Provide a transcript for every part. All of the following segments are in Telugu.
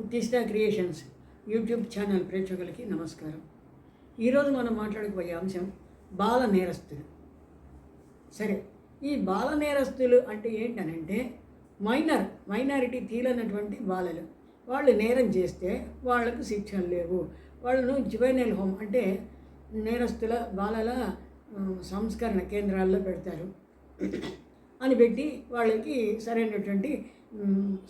ఉత్తిష్ట క్రియేషన్స్ యూట్యూబ్ ఛానల్ ప్రేక్షకులకి నమస్కారం. ఈరోజు మనం మాట్లాడకపోయే అంశం బాల నేరస్తులు. సరే ఈ బాల నేరస్తులు అంటే ఏంటనంటే మైనర్ మైనారిటీ తీలనటువంటి బాలలు. వాళ్ళు నేరం చేస్తే వాళ్ళకు శిక్షలు లేవు. వాళ్ళను జువైనల్ హోమ్ అంటే నేరస్తుల బాలల సంస్కరణ కేంద్రాల్లో పెడతారు. అని పెట్టి వాళ్ళకి సరైనటువంటి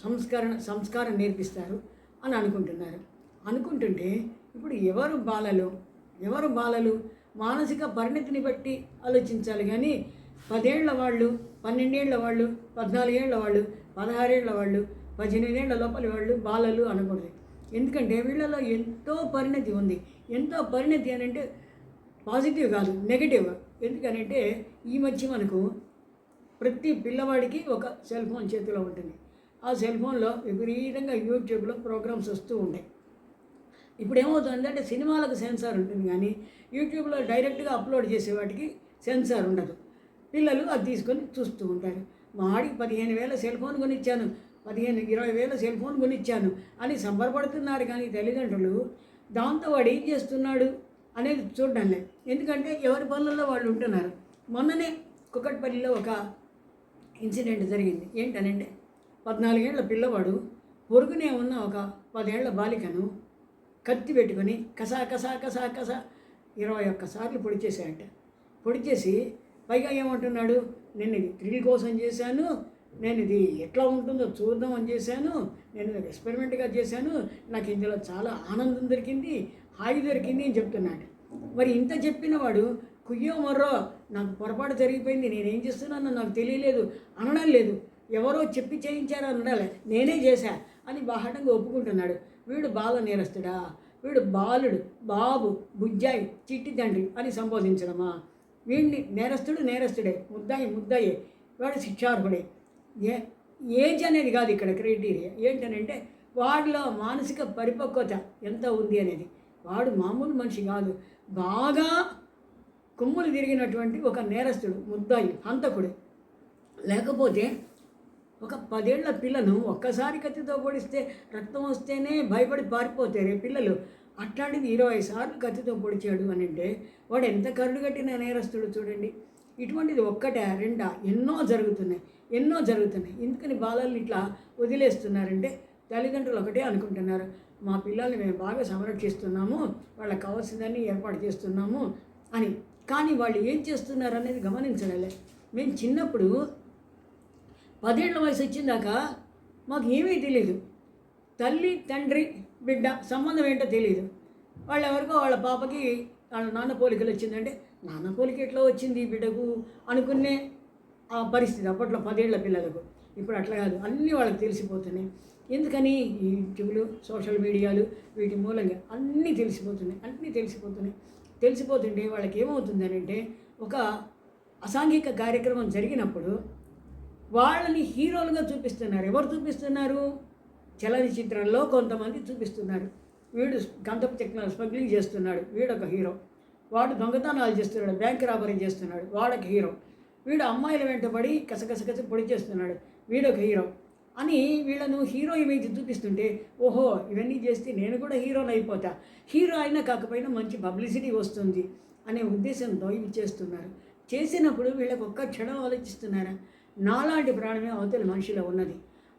సంస్కరణ సంస్కారం నేర్పిస్తారు. అని అనుకుంటున్నారు. అనుకుంటుంటే ఇప్పుడు ఎవరు బాలలు? ఎవరు బాలలు? మానసిక పరిణతిని బట్టి ఆలోచించాలి కానీ పదేళ్ళ వాళ్ళు పన్నెండేళ్ళ వాళ్ళు పద్నాలుగేళ్ళ వాళ్ళు పదహారేళ్ళ వాళ్ళు పద్దెనిమిదేళ్ళ లోపలి వాళ్ళు బాలలు అనకూడదు. ఎందుకంటే వీళ్ళలో ఎంతో పరిణతి ఉంది. ఎంతో పరిణతి అని అంటే పాజిటివ్ కాదు నెగటివ్. ఎందుకనంటే ఈ మధ్య మనకు ప్రతి పిల్లవాడికి ఒక సెల్ ఫోన్ చేతిలో ఉంటుంది. ఆ సెల్ ఫోన్లో విపరీతంగా యూట్యూబ్లో ప్రోగ్రామ్స్ వస్తూ ఉంటాయి ఇప్పుడు ఏమవుతుందంటే సినిమాలకు సెన్సార్ ఉంటుంది కానీ యూట్యూబ్లో డైరెక్ట్గా అప్లోడ్ చేసే వాటికి సెన్సార్ ఉండదు. పిల్లలు అది తీసుకొని చూస్తూ ఉంటారు. మా ఆడికి పదిహేను వేల సెల్ ఫోన్ కొనిచ్చాను పదిహేను ఇరవై వేల సెల్ ఫోన్ కొనిచ్చాను అని సంబరపడుతున్నారు కానీ తల్లిదండ్రులు దాంతో వాడు ఏం చేస్తున్నాడు అనేది చూడడం లేదు. ఎందుకంటే ఎవరి పనులలో వాళ్ళు ఉంటున్నారు. మొన్ననే కుక్కట్పల్లిలో ఒక ఇన్సిడెంట్ జరిగింది. ఏంటనంటే పద్నాలుగేళ్ళ పిల్లవాడు పొరుగునే ఉన్న ఒక పదేళ్ళ బాలికను కత్తి పెట్టుకొని కసా కసా కసా కసా ఇరవై ఒక్కసార్లు పొడి చేశాడట. పొడి చేసి పైగా ఏమంటున్నాడు? నేను ఇది థ్రిల్ కోసం చేశాను నేను ఇది ఎట్లా ఉంటుందో చూద్దాం అని చేశాను. నేను ఎక్స్పెరిమెంట్గా చేశాను. నాకు ఇందులో చాలా ఆనందం దొరికింది హాయి దొరికింది అని చెప్తున్నాడు. మరి ఇంత చెప్పిన వాడు కుయ్యో మర్రో నాకు పొరపాటు జరిగిపోయింది నేనేం చేస్తున్నానో నాకు తెలియలేదు అనడం లేదు. ఎవరో చెప్పి చేయించారు అనడాలి నేనే చేశా అని బాహటంగా ఒప్పుకుంటున్నాడు. వీడు బాల నేరస్తుడా? వీడు బాలుడు బాబు బుజ్జాయి చిట్టి తండ్రి అని సంబోధించడమా? వీడిని నేరస్తుడు నేరస్తుడే ముద్దాయి ముద్దాయే వాడు శిక్షార్హుడే. ఏ ఏజ్ అనేది కాదు ఇక్కడ క్రైటీరియా. ఏంటనంటే వాడిలో మానసిక పరిపక్వత ఎంత ఉంది అనేది. వాడు మామూలు మనిషి కాదు. బాగా కొమ్ములు తిరిగినటువంటి ఒక నేరస్తుడు ముద్దాయి హంతకుడు. లేకపోతే ఒక పదేళ్ళ పిల్లను ఒక్కసారి కత్తితో పొడిస్తే రక్తం వస్తేనే భయపడి పారిపోతారు పిల్లలు. అట్లాంటిది ఇరవై సార్లు కత్తితో పొడిచాడు అని అంటే వాడు ఎంత కరుడు కట్టిన నేరస్తుడు చూడండి. ఇటువంటిది ఒక్కటే రెండా ఎన్నో జరుగుతున్నాయి ఎన్నో జరుగుతున్నాయి. ఎందుకని బాలల్ని ఇట్లా వదిలేస్తున్నారంటే తల్లిదండ్రులు ఒకటే అనుకుంటున్నారు. మా పిల్లల్ని మేము బాగా సంరక్షిస్తున్నాము వాళ్ళకి కావాల్సిందని ఏర్పాటు చేస్తున్నాము అని. కానీ వాళ్ళు ఏం చేస్తున్నారు అనేది గమనించడలే మేము చిన్నప్పుడు పదేళ్ళ వయసు వచ్చిందాక మాకు ఏమీ తెలియదు తల్లి తండ్రి బిడ్డ సంబంధం ఏంటో తెలియదు వాళ్ళు ఎవరికో వాళ్ళ పాపకి వాళ్ళ నాన్న పోలికలు వచ్చిందంటే నాన్న పోలిక ఎట్లా వచ్చింది ఈ బిడ్డకు? అనుకునే ఆ పరిస్థితి అప్పట్లో పదేళ్ళ పిల్లలకు. ఇప్పుడు అట్లా కాదు. అన్నీ వాళ్ళకి తెలిసిపోతున్నాయి. ఎందుకని? యూట్యూబ్లు సోషల్ మీడియాలు వీటి మూలంగా అన్నీ తెలిసిపోతున్నాయి. అన్నీ తెలిసిపోతున్నాయి. తెలిసిపోతుంటే వాళ్ళకి ఏమవుతుంది అంటే ఒక అసాంఘిక కార్యక్రమం జరిగినప్పుడు వాళ్ళని హీరోలుగా చూపిస్తున్నారు. ఎవరు చూపిస్తున్నారు? చలనచిత్రంలో కొంతమంది చూపిస్తున్నారు. వీడు గంధపు చెక్కలను స్మగ్లింగ్ చేస్తున్నాడు. వీడు ఒక హీరో. వాడు దొంగతనాలు చేస్తున్నాడు. బ్యాంక్ రాబరీ చేస్తున్నాడు. వాడొక హీరో. వీడు అమ్మాయిల వెంటబడి కసకసకసి పొడి చేస్తున్నాడు. వీడొక హీరో. అని వీళ్ళను హీరో ఇమేజ్ చూపిస్తుంటే ఓహో ఇవన్నీ చేస్తే నేను కూడా హీరోని అయిపోతా. హీరో అయినా కాకపోయినా మంచి పబ్లిసిటీ వస్తుంది అనే ఉద్దేశంతో ఇవి చేస్తున్నారు. చేసినప్పుడు వీళ్ళకు ఒక్క క్షణం ఆలోచిస్తున్నారా? నాలాంటి ప్రాణమే అవతల మనిషిలో ఉన్నది.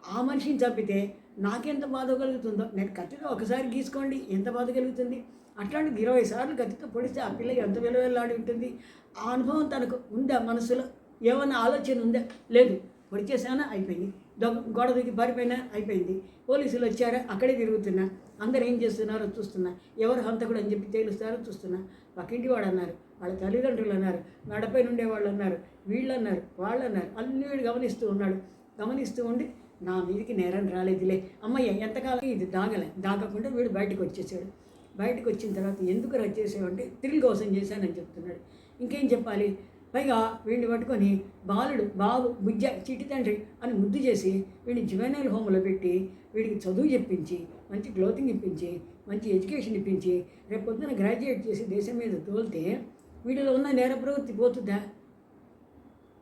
ఆ మనిషిని చంపితే నాకెంత బాధ కలుగుతుందో నేను కత్తితో ఒకసారి గీసుకోండి ఎంత బాధ కలుగుతుంది? అట్లాంటిది ఇరవై సార్లు కత్తితో పొడిస్తే ఆ పిల్ల ఎంత విలువెల్లాడి ఉంటుంది? ఆ అనుభవం తనకు ఉందా మనసులో? ఏమన్నా ఆలోచన ఉందా? లేదు. పొడిచేసానా అయిపోయింది. దొంగ గోడ దిగి పారిపోయినా? అయిపోయింది. పోలీసులు వచ్చారా? అక్కడే తిరుగుతున్నా. అందరు ఏం చేస్తున్నారో చూస్తున్నా. ఎవరు హంతకుడు అని చెప్పి తేలుస్తారో చూస్తున్నా. పక్కింటి వాడు అన్నారు. వాళ్ళ తల్లిదండ్రులు అన్నారు. నడపై నుండే వాళ్ళు అన్నారు. వీళ్ళు అన్నారు వాళ్ళు అన్నారు అన్ని వీడు గమనిస్తూ ఉన్నాడు. గమనిస్తూ ఉండి నా మీదికి నేరం రాలేదులే. అమ్మయ్య ఎంతకాలం? ఇది దాగలే. దాగకుండా వీడు బయటకు వచ్చేసాడు. బయటకు వచ్చిన తర్వాత ఎందుకు రద్దు చేసావంటే కోసం చేశానని చెప్తున్నాడు. ఇంకేం చెప్పాలి? పైగా వీడిని పట్టుకొని బాలుడు బాబు బుజ్జ చిటి తండ్రి అని ముద్దు చేసి వీడిని జువెనైల్ హోమ్లో పెట్టి వీడికి చదువు చెప్పించి మంచి క్లోతింగ్ ఇప్పించి మంచి ఎడ్యుకేషన్ ఇప్పించి రేపు పొద్దున గ్రాడ్యుయేట్ చేసి దేశం మీద తోలితే వీడిలో ఉన్న నేర ప్రవృత్తి పోతుందా?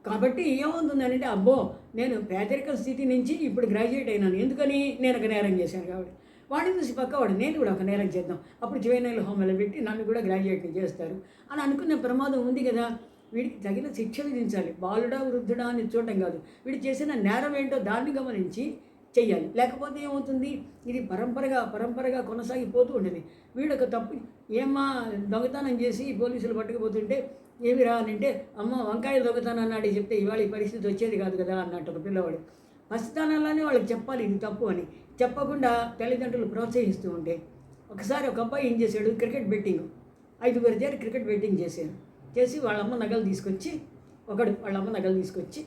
కాబట్టి ఏమవుతుందంటే అబ్బో నేను పేదరిక స్థితి నుంచి ఇప్పుడు గ్రాడ్యుయేట్ అయినాను. ఎందుకని? నేను ఒక నేరం చేశాను కాబట్టి. వాడిని చూసి పక్క వాడు నేను కూడా ఒక నేరం చేద్దాం. అప్పుడు జువైనల్ హోమ్లో పెట్టి నన్ను కూడా గ్రాడ్యుయేట్ చేస్తారు. అని అనుకునే ప్రమాదం ఉంది కదా. వీడికి తగిన శిక్ష విధించాలి. బాలుడా వృద్ధుడా అని చూడటం కాదు. వీడు చేసిన నేరం ఏంటో దాన్ని గమనించి చెయ్యాలి. లేకపోతే ఏమవుతుంది? ఇది పరంపరగా పరంపరగా కొనసాగిపోతూ ఉండేది వీడు ఒక తప్పు ఏమ్మా దొంగతనం చేసి పోలీసులు పట్టుకుపోతుంటే ఏమి రా అని అంటే అమ్మ వంకాయ దొంగతనం అన్నాడు చెప్తే ఇవాళ ఈ పరిస్థితి వచ్చేది కాదు కదా అన్నట్టు ఒక పిల్లవాడు. పసితనంలోనే వాళ్ళకి చెప్పాలి ఇది తప్పు అని. చెప్పకుండా తల్లిదండ్రులు ప్రోత్సహిస్తూ ఉంటే ఒకసారి ఒక అబ్బాయి ఏం చేశాడు? Cricket betting. ఐదుగురు చేరి క్రికెట్ బెట్టింగ్ చేశారు. చేసి వాళ్ళమ్మ నగలు తీసుకొచ్చి ఒకడు వాళ్ళమ్మ నగలు తీసుకొచ్చి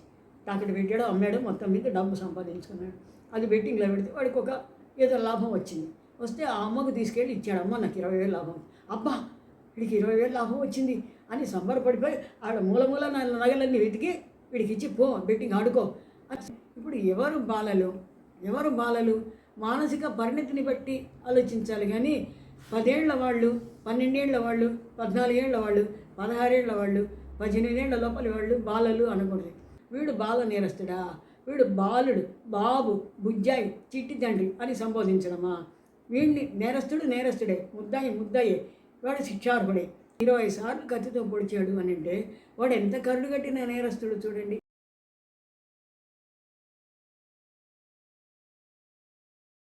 తాకట్టు పెట్టాడు అమ్మాడు మొత్తం మీద డబ్బు సంపాదించుకున్నాడు. అది బెట్టింగ్లో పెడితే వాడికి ఒక ఏదో లాభం వచ్చింది. వస్తే ఆ అమ్మకు తీసుకెళ్ళి ఇచ్చాడు అమ్మ నాకు ఇరవై వేలు లాభం అబ్బా వీడికి ఇరవై వేలు లాభం వచ్చింది. అని సంబరపడిపోయి ఆడ మూల మూల నగలన్నీ వెతికి వీడికి ఇచ్చి పో బెట్టింగ్ ఆడుకో. ఇప్పుడు ఎవరు బాలలు? ఎవరు బాలలు? మానసిక పరిణతిని బట్టి ఆలోచించాలి కానీ పదేళ్ళ వాళ్ళు పన్నెండేళ్ళ వాళ్ళు పద్నాలుగేళ్ళ వాళ్ళు పదహారేళ్ళ వాళ్ళు పద్దెనిమిదేళ్ళ లోపలి వాళ్ళు బాలలు అనకూడదు. వీడు బాల నేరస్తుడా? వీడు బాలుడు బాబు బుజ్జాయి చిట్టి తండ్రి అని సంబోధించడమా? వీడిని నేరస్తుడు నేరస్తుడే ముద్దాయి ముద్దాయే వాడు శిక్షార్హుడే. ఇరవై సార్లు కత్తితో పొడిచాడు అని అంటే వాడు ఎంత కరుడు కట్టిన నేరస్తుడు చూడండి.